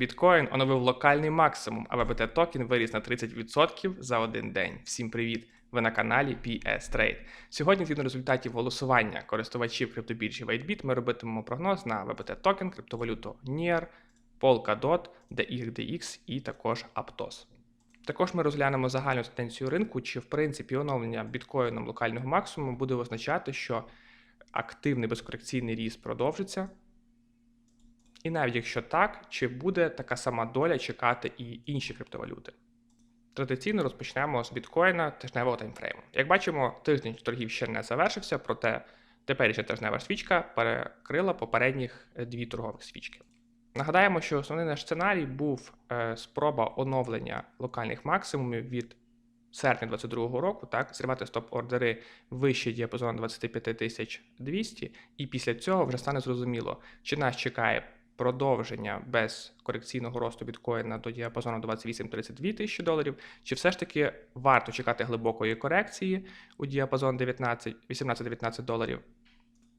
Біткоін оновив локальний максимум, а ВБТ токен виріс на 30% за один день. Всім привіт! Ви на каналі PS Trade. Сьогодні, згідно результатів голосування користувачів криптобіржі WhiteBit, ми робитимемо прогноз на ВБТ токен, криптовалюту NIR, Polkadot, DYDX і також Aptos. Також ми розглянемо загальну тенденцію ринку, чи в принципі оновлення біткоїном локального максимуму буде означати, що активний безкорекційний ріст продовжиться. І навіть якщо так, чи буде така сама доля чекати і інші криптовалюти? Традиційно розпочнемо з біткоїна тижневого таймфрейму. Як бачимо, тиждень торгів ще не завершився, проте теперішня тижнева свічка перекрила попередніх дві торгових свічки. Нагадаємо, що основний наш сценарій був е, спроба оновлення локальних максимумів від серпня 2022 року, так, зривати стоп-ордери вище діапазону 25 200, і після цього вже стане зрозуміло, чи нас чекає продовження без корекційного росту біткоїна до діапазону 28-32 тисячі доларів, чи все ж таки варто чекати глибокої корекції у діапазон 18-19 доларів,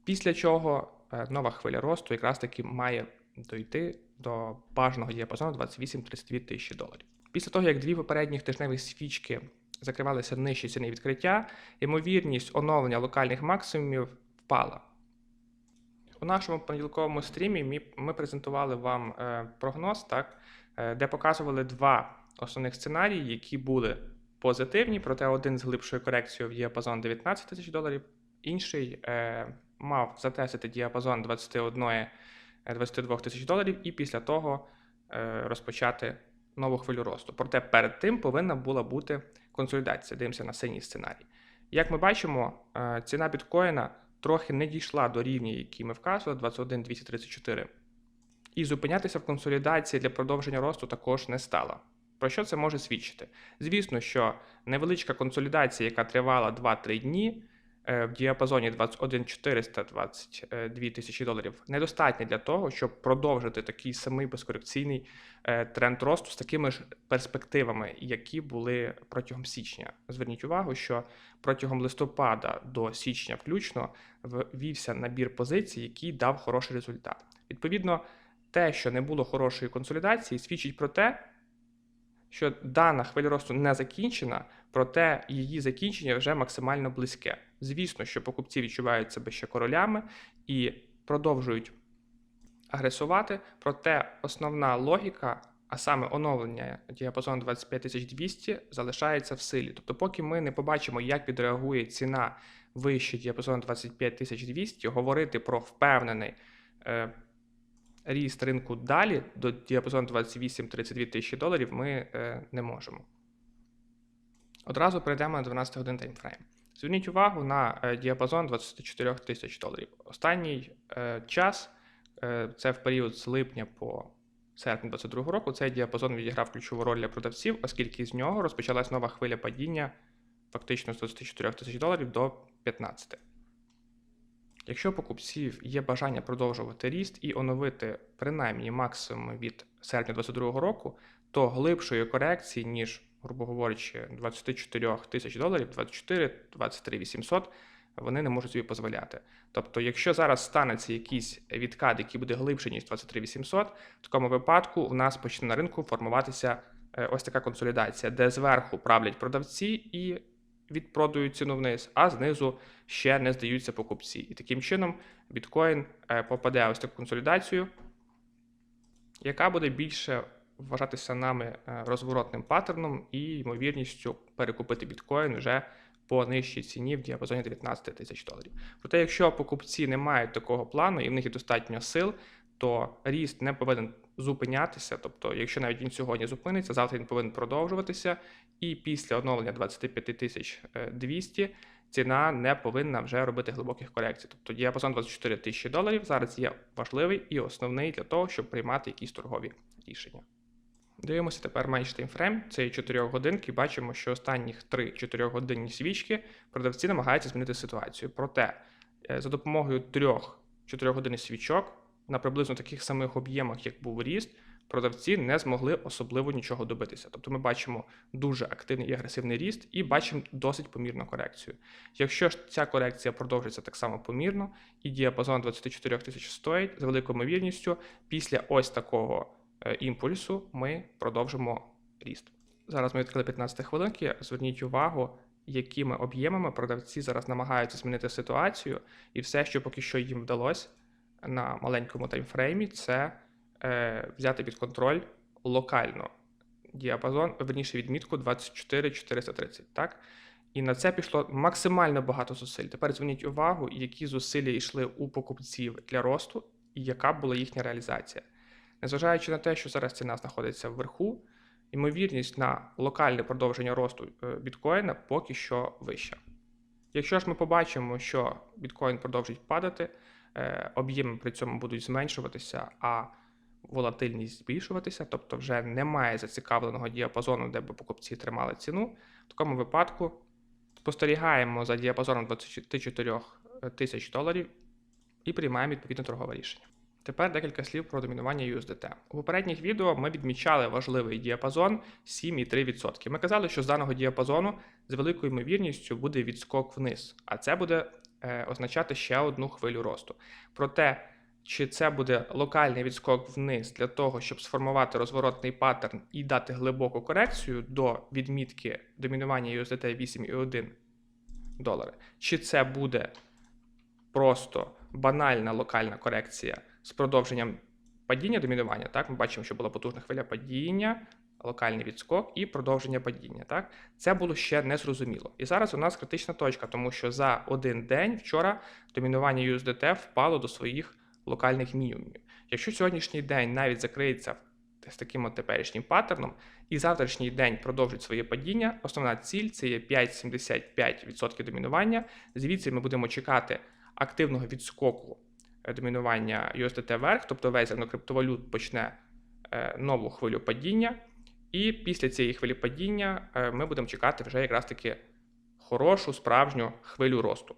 після чого е, нова хвиля росту якраз таки має дойти до бажаного діапазону 28-32 тисячі доларів. Після того, як дві попередніх тижневих свічки закривалися нижчі ціни відкриття, ймовірність оновлення локальних максимумів впала. У нашому понеділковому стрімі ми, презентували вам е, прогноз, так, е, де показували два основних сценарії, які були позитивні, проте один з глибшою корекцією в діапазон 19 тисяч доларів, інший е, мав затестити діапазон 21 22 тисяч доларів і після того розпочати нову хвилю росту. Проте перед тим повинна була бути консолідація. Дивимося на синій сценарій. Як ми бачимо, ціна біткоїна трохи не дійшла до рівня, який ми вказували, 21 234. І зупинятися в консолідації для продовження росту також не стало. Про що це може свідчити? Звісно, що невеличка консолідація, яка тривала 2-3 дні, в діапазоні 21 422 тисячі доларів недостатньо для того, щоб продовжити такий самий безкорекційний е, тренд росту з такими ж перспективами, які були протягом січня. Зверніть увагу, що протягом листопада до січня включно ввівся набір позицій, який дав хороший результат. Відповідно, те, що не було хорошої консолідації, свідчить про те, що дана хвиля росту не закінчена, проте її закінчення вже максимально близьке. Звісно, що покупці відчувають себе ще королями і продовжують агресувати, проте основна логіка, а саме оновлення діапазону 25200, залишається в силі. Тобто, поки ми не побачимо, як відреагує ціна вище діапазону 25200, говорити про впевнений. Е, ріст ринку далі до діапазону 28-32 тисячі доларів ми е, не можемо. Одразу перейдемо на 12 годин таймфрейм. Зверніть увагу на е, діапазон 24 тисяч доларів. Останній е, час, е, це в період з липня по серпня 2022 року, цей діапазон відіграв ключову роль для продавців, оскільки з нього розпочалась нова хвиля падіння фактично з 24 тисяч доларів до 15. Якщо покупців є бажання продовжувати ріст і оновити принаймні максимум від серпня 2022 року, то глибшої корекції, ніж, грубо говорячи, 24 тисяч доларів, 24, 23 800, вони не можуть собі дозволяти. Тобто, якщо зараз станеться якийсь відкат, який буде глибший, ніж 23 800, в такому випадку у нас почне на ринку формуватися е, ось така консолідація, де зверху правлять продавці і відпродають ціну вниз, а знизу ще не здаються покупці. І таким чином біткоін е, попаде ось таку консолідацію, яка буде більше вважатися нами е, розворотним паттерном і ймовірністю перекупити біткоін вже по нижчій ціні в діапазоні 19 тисяч доларів. Проте, якщо покупці не мають такого плану і в них є достатньо сил, то ріст не повинен зупинятися. Тобто, якщо навіть він сьогодні зупиниться, завтра він повинен продовжуватися. І після оновлення 25 тисяч 200 ціна не повинна вже робити глибоких корекцій. Тобто діапазон 24 тисячі доларів зараз є важливий і основний для того, щоб приймати якісь торгові рішення. Дивимося тепер менш таймфрейм, це 4 годинки. Бачимо, що останніх 3-4 годинні свічки продавці намагаються змінити ситуацію. Проте е, за допомогою 3-4 годинних свічок на приблизно таких самих об'ємах, як був ріст, продавці не змогли особливо нічого добитися. Тобто ми бачимо дуже активний і агресивний ріст і бачимо досить помірну корекцію. Якщо ж ця корекція продовжиться так само помірно, і діапазон 24 тисяч стоїть з великою ймовірністю, після ось такого імпульсу ми продовжимо ріст. Зараз ми відкрили 15 хвилинки. Зверніть увагу, якими об'ємами продавці зараз намагаються змінити ситуацію, і все, що поки що їм вдалося на маленькому таймфреймі, це е, взяти під контроль локально діапазон, верніше відмітку 24430, так? І на це пішло максимально багато зусиль. Тепер зверніть увагу, які зусилля йшли у покупців для росту, і яка була їхня реалізація. Незважаючи на те, що зараз ціна знаходиться вверху, ймовірність на локальне продовження росту е, біткоїна поки що вища. Якщо ж ми побачимо, що біткоін продовжить падати, е, об'єми при цьому будуть зменшуватися, а волатильність збільшуватися, тобто вже немає зацікавленого діапазону, де б покупці тримали ціну, в такому випадку спостерігаємо за діапазоном 24 тисяч доларів і приймаємо відповідне торгове рішення. Тепер декілька слів про домінування USDT. У попередніх відео ми відмічали важливий діапазон 7,3%. Ми казали, що з даного діапазону з великою ймовірністю буде відскок вниз, а це буде е, означати ще одну хвилю росту. Проте, чи це буде локальний відскок вниз для того, щоб сформувати розворотний паттерн і дати глибоку корекцію до відмітки домінування USDT 8,1 долари, чи це буде просто банальна локальна корекція з продовженням падіння домінування. Так, ми бачимо, що була потужна хвиля падіння, локальний відскок і продовження падіння. Так, це було ще не зрозуміло. І зараз у нас критична точка, тому що за один день вчора домінування USDT впало до своїх локальних мінімумів. Якщо сьогоднішній день навіть закриється з таким от теперішнім паттерном, і завтрашній день продовжить своє падіння, основна ціль це є 5,75% домінування. Звідси ми будемо чекати активного відскоку домінування USDT вверх, тобто весь ринок криптовалют почне е, нову хвилю падіння. І після цієї хвилі падіння е, ми будемо чекати вже якраз таки хорошу справжню хвилю росту.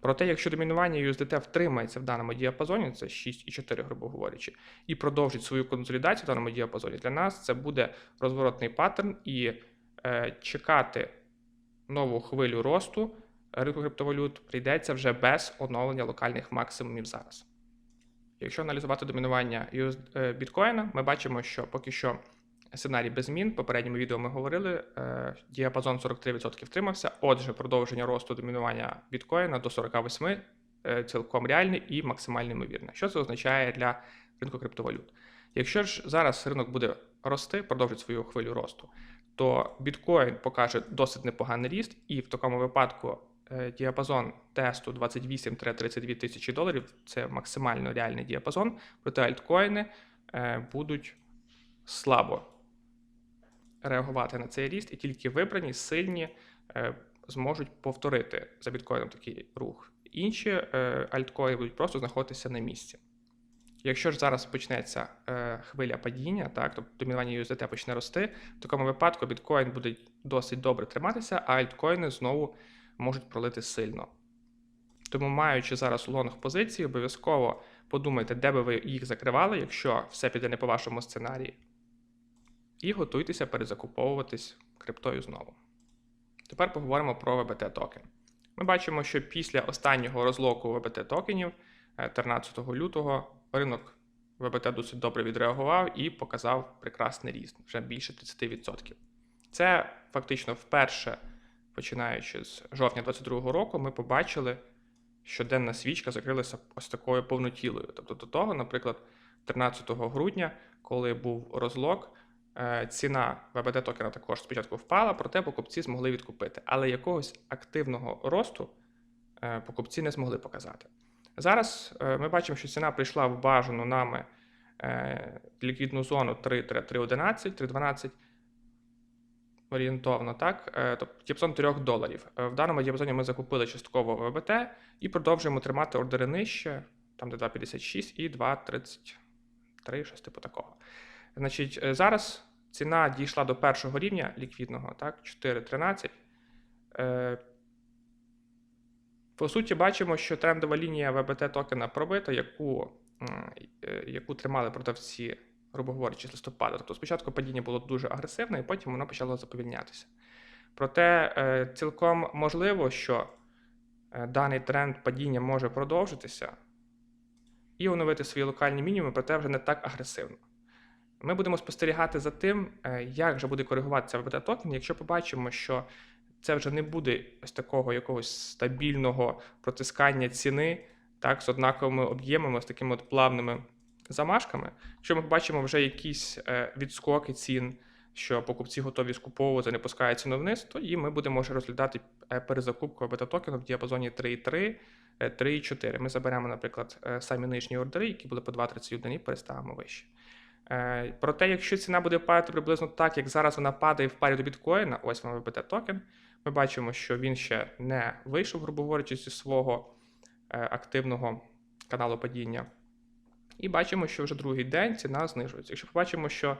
Проте, якщо домінування USDT втримається в даному діапазоні, це 6,4, грубо говорячи, і продовжить свою консолідацію в даному діапазоні, для нас це буде розворотний паттерн і е, чекати нову хвилю росту ринку криптовалют прийдеться вже без оновлення локальних максимумів зараз. Якщо аналізувати домінування US, біткоїна, ми бачимо, що поки що сценарій без змін. В попередньому відео ми говорили, е, діапазон 43% втримався. Отже, продовження росту домінування біткоїна до 48 е, цілком реальне і максимально ймовірне. Що це означає для ринку криптовалют? Якщо ж зараз ринок буде рости, продовжить свою хвилю росту, то біткоін покаже досить непоганий ріст, і в такому випадку е, діапазон тесту 28-32 тисячі доларів це максимально реальний діапазон, проте альткоїни будуть слабо реагувати на цей ріст, і тільки вибрані, сильні е, зможуть повторити за біткоїном такий рух. Інші е, альткоїни будуть просто знаходитися на місці. Якщо ж зараз почнеться е, хвиля падіння, так, тобто домінування USDT почне рости, в такому випадку біткоін буде досить добре триматися, а альткоїни знову можуть пролити сильно. Тому, маючи зараз лонг позиції, обов'язково подумайте, де би ви їх закривали, якщо все піде не по вашому сценарії і готуйтеся перезакуповуватись криптою знову. Тепер поговоримо про VBT токен. Ми бачимо, що після останнього розлоку VBT токенів 13 е, лютого ринок VBT досить добре відреагував і показав прекрасний ріст, вже більше 30%. Це фактично вперше, починаючи з жовтня 2022 року, ми побачили, що денна свічка закрилася ось такою повнотілою. Тобто до того, наприклад, 13 грудня, коли був розлок, Е, ціна ВБД токена також спочатку впала, проте покупці змогли відкупити. Але якогось активного росту е, покупці не змогли показати. Зараз е, ми бачимо, що ціна прийшла в бажану нами ліквідну зону 3-311, 312 орієнтовно, так, тобто діапазон 3 доларів. В даному діапазоні ми закупили частково ВБТ і продовжуємо тримати ордери нижче, там де 2,56 і 2,33, щось типу такого. Значить, е, зараз ціна дійшла до першого рівня ліквідного, так, 4,13. Е, по суті, бачимо, що трендова лінія ВБТ токена пробита, яку е, яку тримали продавці, грубо говорячи, з листопада. Тобто спочатку падіння було дуже агресивне, і потім воно почало заповільнятися. Проте цілком можливо, що даний тренд падіння може продовжитися і оновити свої локальні мінімуми, проте вже не так агресивно. Ми будемо спостерігати за тим, е, як же буде коригуватися ВБТ токен, якщо побачимо, що це вже не буде ось такого якогось стабільного протискання ціни, так, з однаковими об'ємами, з такими от плавними замашками. Якщо ми бачимо вже якісь е, відскоки цін, що покупці готові скуповувати, не пускають ціну вниз, то і ми будемо вже розглядати е, перезакупку бета-токену в діапазоні 3,3, е, 3,4. Ми заберемо, наприклад, е, самі нижні ордери, які були по 2,31 і переставимо вище. Е, Проте, якщо ціна буде падати приблизно так, як зараз вона падає в парі до біткоїна, ось вам ВБТ токен. Ми бачимо, що він ще не вийшов, грубо говорячи, зі свого е, активного каналу падіння. І бачимо, що вже другий день ціна знижується. Якщо побачимо, що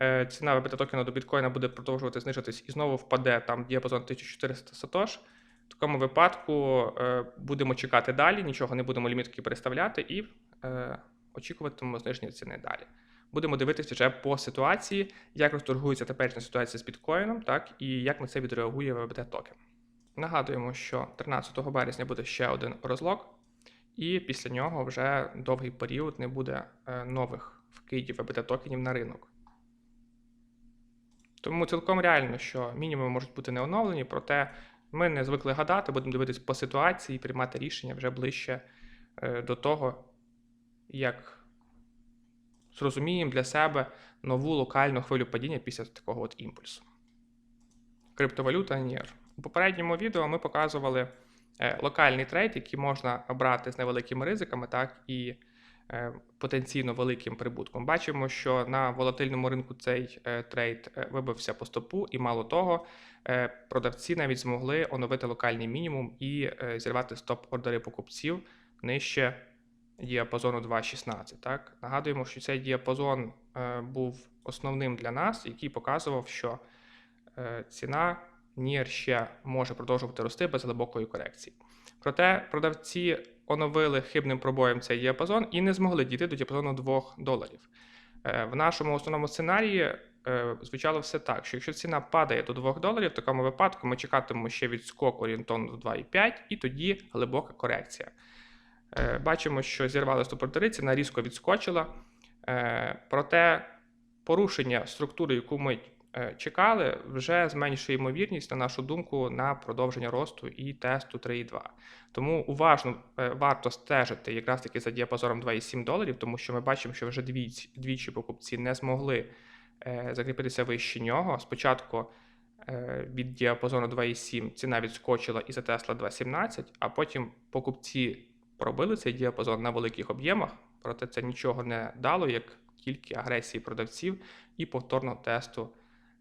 е, ціна ВБТ токена до біткоїна буде продовжувати знижуватись і знову впаде там діапазон 1400 сатош, в такому випадку е, будемо чекати далі, нічого не будемо лімітки переставляти і е, очікуватимемо зниження ціни далі. Будемо дивитися вже по ситуації, як розторгується теперішня ситуація з біткоїном, так і як на це відреагує ВБТ токен. Нагадуємо, що 13 березня буде ще один розлог, і після нього вже довгий період не буде е, нових вкидів ВБТ токенів на ринок. Тому цілком реально, що мінімуми можуть бути не оновлені, проте ми не звикли гадати, будемо дивитись по ситуації і приймати рішення вже ближче е, до того, як зрозуміємо для себе нову локальну хвилю падіння після такого от імпульсу. Криптовалюта NIR. У попередньому відео ми показували локальний трейд, який можна брати з невеликими ризиками, так і е, потенційно великим прибутком. Бачимо, що на волатильному ринку цей е, трейд е, вибився по стопу, і мало того, е, продавці навіть змогли оновити локальний мінімум і е, зірвати стоп-ордери покупців нижче діапазону 2.16. Так? Нагадуємо, що цей діапазон е, був основним для нас, який показував, що е, ціна NIR ще може продовжувати рости без глибокої корекції. Проте продавці оновили хибним пробоєм цей діапазон і не змогли дійти до діапазону 2 доларів. Е, В нашому основному сценарії е, звучало все так, що якщо ціна падає до 2 доларів, в такому випадку ми чекатимемо ще відскок орієнтовно до 2,5 і тоді глибока корекція. Е, Бачимо, що зірвали стопортери, ціна різко відскочила. Проте порушення структури, яку ми чекали, вже зменшує ймовірність, на нашу думку, на продовження росту і тесту 3,2. Тому уважно е, варто стежити якраз таки за діапазоном 2,7 доларів, тому що ми бачимо, що вже двічі, двічі покупці не змогли е, закріпитися вище нього. Спочатку е, від діапазону 2,7 ціна відскочила і затесла 2,17, а потім покупці пробили цей діапазон на великих об'ємах, проте це нічого не дало, як тільки агресії продавців і повторного тесту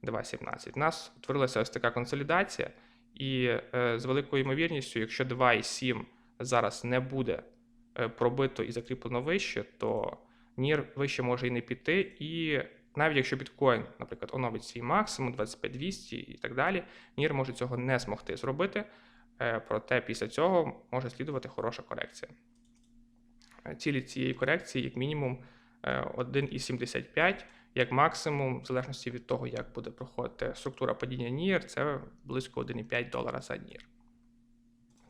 2.17. У нас утворилася ось така консолідація, і е, з великою ймовірністю, якщо 2.7 зараз не буде е, пробито і закріплено вище, то NIR вище може і не піти. І навіть якщо біткоін, наприклад, оновить свій максимум 25200 і так далі, NIR може цього не змогти зробити. Е, Проте після цього може слідувати хороша корекція. Цілі цієї корекції, як мінімум, е, 1,75, як максимум, в залежності від того, як буде проходити структура падіння NIR, це близько 1,5 долара за NIR.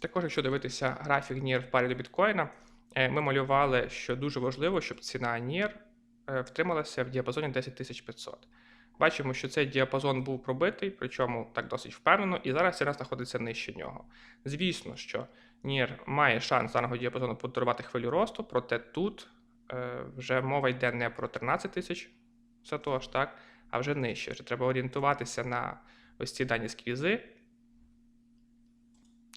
Також, якщо дивитися графік NIR в парі до біткоїна, е, ми малювали, що дуже важливо, щоб ціна NIR е, втрималася в діапазоні 10500. Бачимо, що цей діапазон був пробитий, причому так досить впевнено, і зараз ціна знаходиться нижче нього. Звісно, що NIR має шанс даного діапазону подарувати хвилю росту, проте тут е, вже мова йде не про 13 тисяч сатош, так, а вже нижче. Вже треба орієнтуватися на ось ці дані сквізи.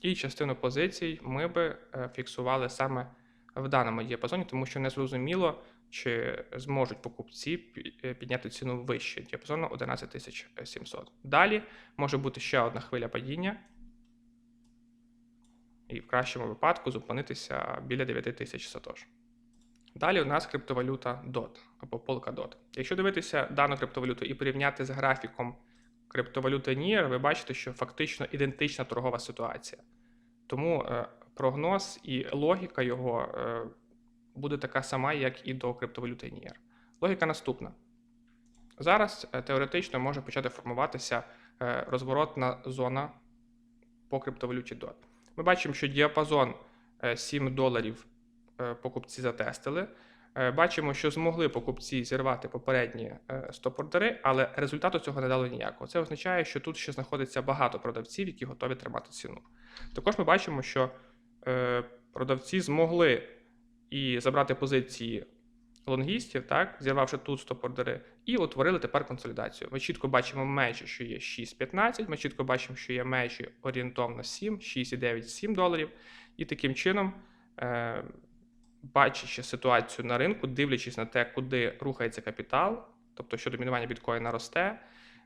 І частину позицій ми би е, фіксували саме в даному діапазоні, тому що не зрозуміло, чи зможуть покупці е, підняти ціну вище діапазону 11700. Далі може бути ще одна хвиля падіння, і в кращому випадку зупинитися біля 9000 сатош. Далі у нас криптовалюта DOT або Polkadot. Якщо дивитися дану криптовалюту і порівняти з графіком криптовалюти NIR, ви бачите, що фактично ідентична торгова ситуація. Тому е, прогноз і логіка його е, буде така сама, як і до криптовалюти NIR. Логіка наступна. Зараз е, теоретично може почати формуватися розворотна зона по криптовалюті DOT. Ми бачимо, що діапазон е, 7 доларів покупці затестили. Е, Бачимо, що змогли покупці зірвати попередні е, стоп-ордери, але результату цього не дало ніякого. Це означає, що тут ще знаходиться багато продавців, які готові тримати ціну. Також ми бачимо, що е, продавці змогли і забрати позиції лонгістів, так, зірвавши тут стоп-ордери, і утворили тепер консолідацію. Ми чітко бачимо межі, що є 6,15, ми чітко бачимо, що є межі орієнтовно 7, 6,9, 7 доларів. І таким чином, е, бачачи ситуацію на ринку, дивлячись на те, куди рухається капітал, тобто що домінування біткоїна росте,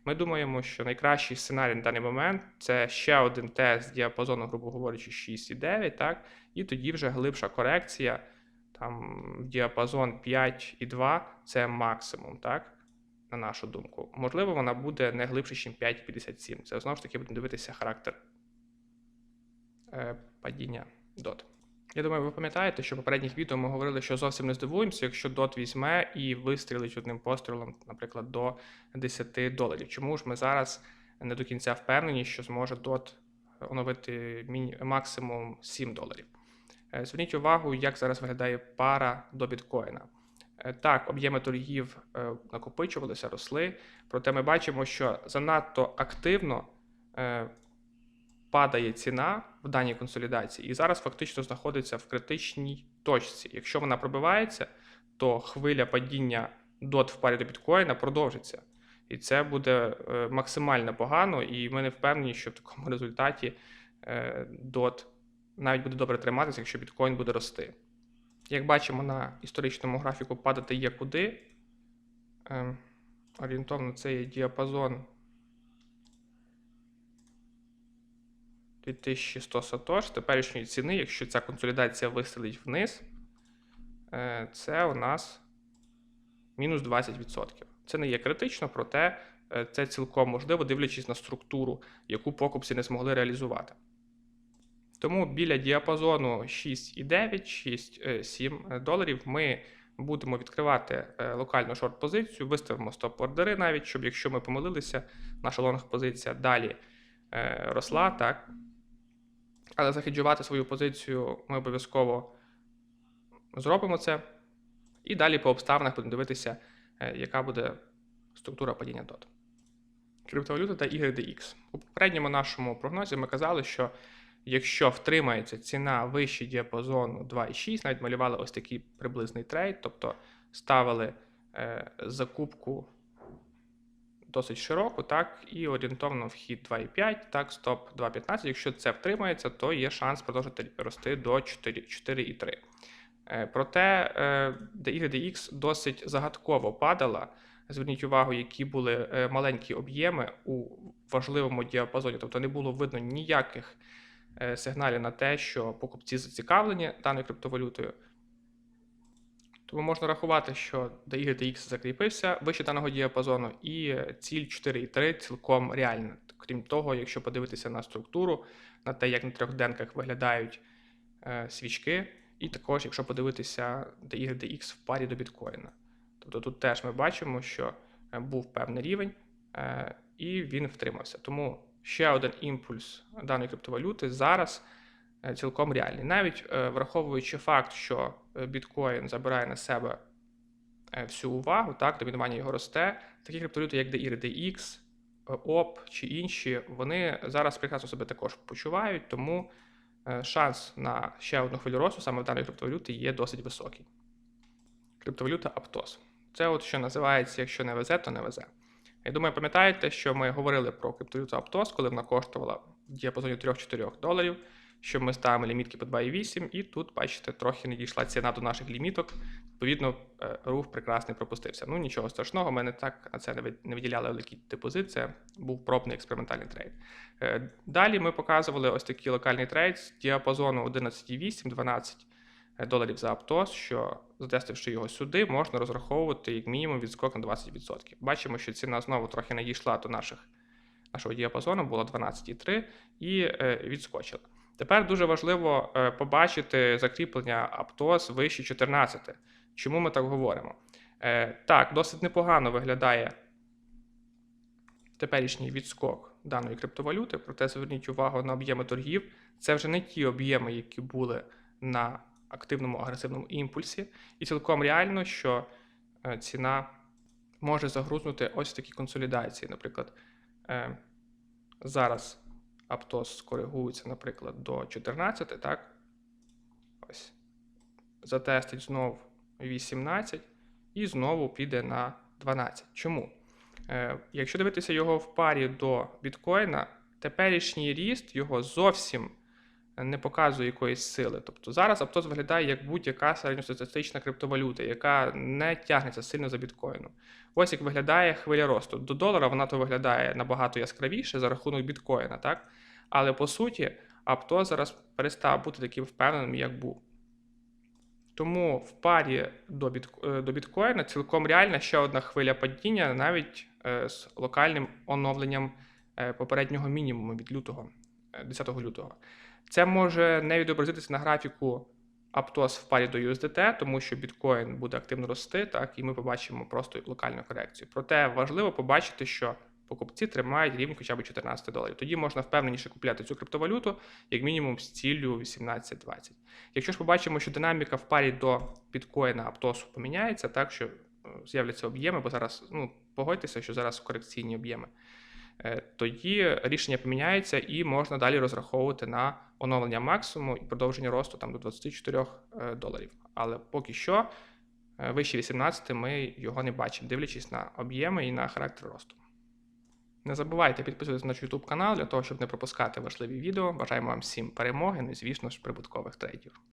ми думаємо, що найкращий сценарій на даний момент це ще один тест діапазону, грубо говорячи, 6,9, так, і тоді вже глибша корекція, там діапазон 5,2 це максимум, так, на нашу думку. Можливо, вона буде не глибше, ніж 5,57. Це знову ж таки будемо дивитися характер е, падіння DOT. Я думаю, ви пам'ятаєте, що в попередніх відео ми говорили, що зовсім не здивуємося, якщо DOT візьме і вистрілить одним пострілом, наприклад, до 10 доларів. Чому ж ми зараз не до кінця впевнені, що зможе DOT оновити максимум 7 доларів? Е, Зверніть увагу, як зараз виглядає пара до біткоїна. Е, Так, об'єми торгів е, накопичувалися, росли, проте ми бачимо, що занадто активно падає ціна в даній консолідації, і зараз фактично знаходиться в критичній точці. Якщо вона пробивається, то хвиля падіння DOT в парі до біткоїна продовжиться. І це буде е, максимально погано, і ми не впевнені, що в такому результаті е, DOT навіть буде добре триматися, якщо біткоін буде рости. Як бачимо на історичному графіку, падати є куди. Ем, орієнтовно це є діапазон 2100 сатош теперішньої ціни, якщо ця консолідація вистрілить вниз, е, це у нас мінус 20%. Це не є критично, проте е, це цілком можливо, дивлячись на структуру, яку покупці не змогли реалізувати. Тому біля діапазону 6,9, 6,7 доларів ми будемо відкривати е, локальну шорт-позицію, виставимо стоп-ордери навіть, щоб якщо ми помилилися, наша лонг-позиція далі е, росла, так. Але захеджувати свою позицію ми обов'язково зробимо це. І далі по обставинах будемо дивитися, е, яка буде структура падіння DOT. Криптовалюта та YDX. У попередньому нашому прогнозі ми казали, що якщо втримається ціна вище діапазону 2,6, навіть малювали ось такий приблизний трейд, тобто ставили е, закупку досить широку, так, і орієнтовно вхід 2,5, так, стоп 2,15. Якщо це втримається, то є шанс продовжити рости до 4,3. Е, Проте е, DYDX досить загадково падала. Зверніть увагу, які були е, маленькі об'єми у важливому діапазоні, тобто не було видно ніяких сигналів на те, що покупці зацікавлені даною криптовалютою. Тому можна рахувати, що DYDX закріпився вище даного діапазону, і ціль 4,3 цілком реальна. Крім того, якщо подивитися на структуру, на те, як на трьохденках виглядають е, свічки, і також, якщо подивитися DYDX в парі до біткоїна. Тобто тут теж ми бачимо, що е, був певний рівень, е, і він втримався. Тому ще один імпульс даної криптовалюти зараз цілком реальний. Навіть е, враховуючи факт, що е, біткоін забирає на себе е, всю увагу, так, домінування його росте, такі криптовалюти, як DYDX, е, OP чи інші, вони зараз прекрасно себе також почувають, тому е, шанс на ще одну хвилю росту саме в даної криптовалюти є досить високий. Криптовалюта Aptos. Це от що називається, якщо не везе, то не везе. Я думаю, пам'ятаєте, що ми говорили про криптовалюту Aptos, коли вона коштувала в діапазоні 3-4 доларів, що ми ставимо лімітки по 2,8, і тут, бачите, трохи не дійшла ціна до наших ліміток. Відповідно, е, рух прекрасний пропустився. Ну нічого страшного, ми не так на це не виділяли великий депозит, це був пробний експериментальний трейд. Е, Далі ми показували ось такий локальний трейд з діапазону 11,8-12 доларів за Aptos, що затестивши його сюди, можна розраховувати як мінімум відскок на 20%. Бачимо, що ціна знову трохи не дійшла до наших, нашого діапазону, було 12,3 і е, відскочила. Тепер дуже важливо е, побачити закріплення Aptos вище 14. Чому ми так говоримо? Е, так, досить непогано виглядає теперішній відскок даної криптовалюти, проте зверніть увагу на об'єми торгів. Це вже не ті об'єми, які були на активному агресивному імпульсі, і цілком реально, що е, ціна може загрузнути ось в такій консолідації. Наприклад, зараз Аптос скоригується, наприклад, до 14, так? Ось. Затестить знов 18 і знову піде на 12. Чому? Е, якщо дивитися його в парі до біткоїна, теперішній ріст його зовсім не показує якоїсь сили. Тобто зараз Аптос виглядає як будь-яка середньостатистична криптовалюта, яка не тягнеться сильно за біткоїном. Ось як виглядає хвиля росту. До долара вона то виглядає набагато яскравіше за рахунок біткоїна, так? Але по суті, Аптос зараз перестав бути таким впевненим, як був. Тому в парі до, е, до біткоїна цілком реальна ще одна хвиля падіння, навіть е, з локальним оновленням е, попереднього мінімуму від лютого, е, 10 лютого. Це може не відобразитися на графіку Aptos в парі до USDT, тому що біткоін буде активно рости, так, і ми побачимо просто локальну корекцію. Проте важливо побачити, що покупці тримають рівень хоча б 14 доларів. Тоді можна впевненіше купляти цю криптовалюту, як мінімум з ціллю 18-20. Якщо ж побачимо, що динаміка в парі до біткоїна Аптосу поміняється, так що е, з'являться об'єми, бо зараз, ну, погодьтеся, що зараз корекційні об'єми, е, тоді рішення поміняється і можна далі розраховувати на оновлення максимуму і продовження росту там, до 24 е, доларів. Але поки що вище 18 ми його не бачимо, дивлячись на об'єми і на характер росту. Не забувайте підписуватися на наш YouTube канал для того, щоб не пропускати важливі відео. Бажаємо вам всім перемоги, ну і звісно ж прибуткових трейдів.